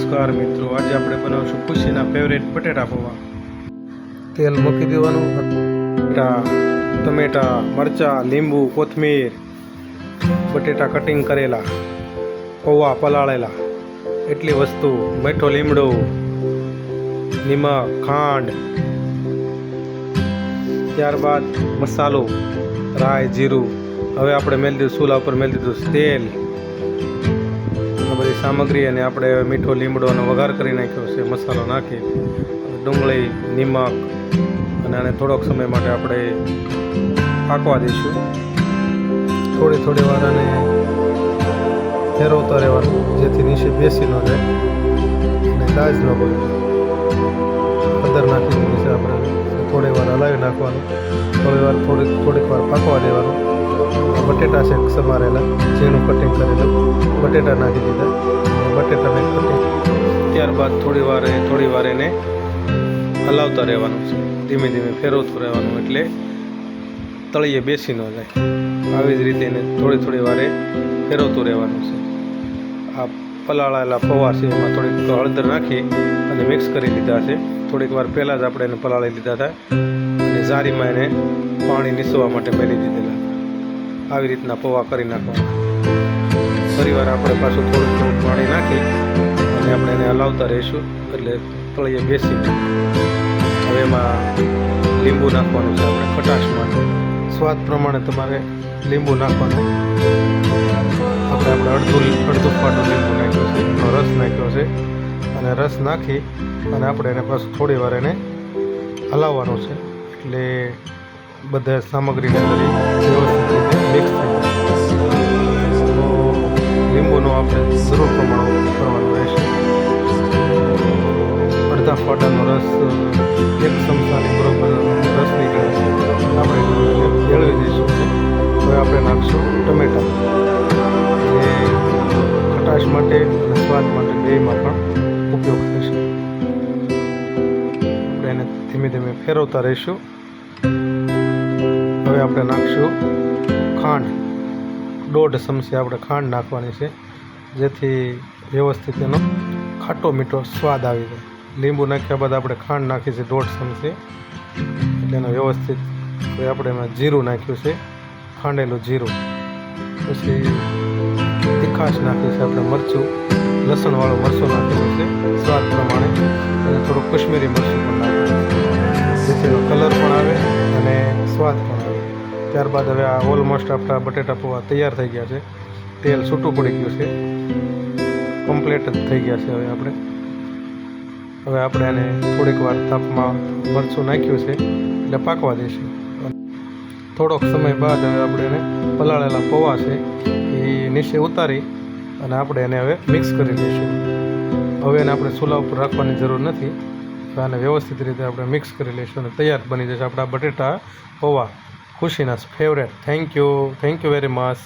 નમસ્કાર મિત્રો, આજે આપણે બનાવશું ખુશીના ફેવરેટ બટેટા પૌવા. તેલ મૂકી દેવાનું બટેટા ટમેટા, મરચાં, લીંબુ, કોથમીર બટેટા કટિંગ કરેલા, પૌવા પલાળેલા, એટલી વસ્તુ, મીઠો લીમડો, નિમક, ખાંડ, ત્યારબાદ મસાલો, રાઈ, જીરું. હવે આપણે મેલ દીધું, ચૂલા ઉપર મેળ દીધું તેલ. સામગ્રી અને આપણે મીઠો લીમડોનો વઘાર કરી નાખ્યો છે, મસાલો નાખી. ડુંગળી, નિમક અને આને થોડોક સમય માટે આપણે પાકવા દઈશું. થોડી થોડી વાર આને ફેરવતા રહેવાનું, જેથી નીચે બેસી ન જાય. અને દાજ ન બને અદર નાખી દીધી છે આપણે. થોડી વાર હલાવી નાખવાનું. થોડી વાર થોડીક થોડીક વાર પાકવા દેવાનું. બટેટા છે સમારેલા ઝીણું કટિંગ કરેલું બટેટા નાખી દીધા. બટેટા ત્યારબાદ થોડી વાર થોડી વાર એને હલાવતા રહેવાનું છે. ધીમે ધીમે ફેરવતું રહેવાનું એટલે તળિયે બેસી ન જાય. આવી જ રીતે એને થોડી થોડી વારે ફેરવતું રહેવાનું છે. આ પલાળેલા પૌવા છે, એમાં થોડીક હળદર નાખી અને મિક્સ કરી લીધા છે. થોડીક વાર પહેલાં જ આપણે એને પલાળી લીધા હતા. અને જારીમાં એને પાણી નીસવા માટે મેળી દીધેલા આવી રીતના પૌવા કરી નાખવાના. ફરી વાર આપણે પાછું થોડું થોડું પાણી નાખી અને આપણે એને હલાવતા રહીશું, એટલે તળિયે બેસી હવે એમાં લીંબુ નાખવાનું છે આપણે ખટાશ માટે સ્વાદ પ્રમાણે તમારે લીંબુ નાખવાનું. આપણે આપણે અડધું અડધું પાટું લીંબુ નાખ્યો છે રસ નાખ્યો છે. અને રસ નાખી અને આપણે એને પાછું થોડી વાર એને હલાવવાનું છે, એટલે બધા સામગ્રીને અંદર વ્યવસ્થિત મિક્સ થઈ આપણે જરૂર પ્રમાણમાં કરવાનું રહેશે અડધા ફાટાનો રસ એક ચમચાની બરોબર રસ નીકળે આપણે એળવી દઈશું હવે આપણે નાખશું ટમેટા. જે ખટાશ માટે અને સ્વાદ માટે બેમાં પણ ઉપયોગ થશે આપણે એને ધીમે ધીમે ફેરવતા રહીશું. હવે આપણે નાખશું ખાંડ. દોઢ ચમચી આપણે ખાંડ નાખવાની છે. જેથી વ્યવસ્થિત એનો ખાટો મીઠો સ્વાદ આવી જાય. લીંબુ નાખ્યા બાદ આપણે ખાંડ નાખી છે, દોઢ ચમચી. એટલે એનો વ્યવસ્થિત આપણે એમાં જીરું નાખ્યું છે, ખાંડેલું જીરું. પછી તીખાશ નાખી છે આપણે મરચું, લસણવાળું મરચું નાખેલું છે, સ્વાદ પ્રમાણે. અને થોડું કશ્મીરી મરચું પણ નાખ્યું જેથી કલર પણ આવે અને સ્વાદ પણ આવે. ત્યારબાદ હવે આ ઓલમોસ્ટ આપણા બટેટા પૌવા તૈયાર થઈ ગયા છે. તેલ છૂટું પડી ગયું છે. કમ્પ્લીટ જ થઈ ગયા છે હવે આપણે. હવે આપણે આને થોડીક વાર તાપમાં મરચું નાખ્યું છે, એટલે પાકવા દઈશું થોડોક સમય બાદ હવે આપણે એને પલાળેલા પૌવા છે, એ નીચે ઉતારી અને આપણે એને હવે મિક્સ કરી દઈશું હવે એને આપણે ચૂલા ઉપર રાખવાની જરૂર નથી. આને વ્યવસ્થિત રીતે આપણે મિક્સ કરી લઈશું અને તૈયાર બની જશે આપણા બટેટા પૌવા. ખુશીના favourite thank you thank you very much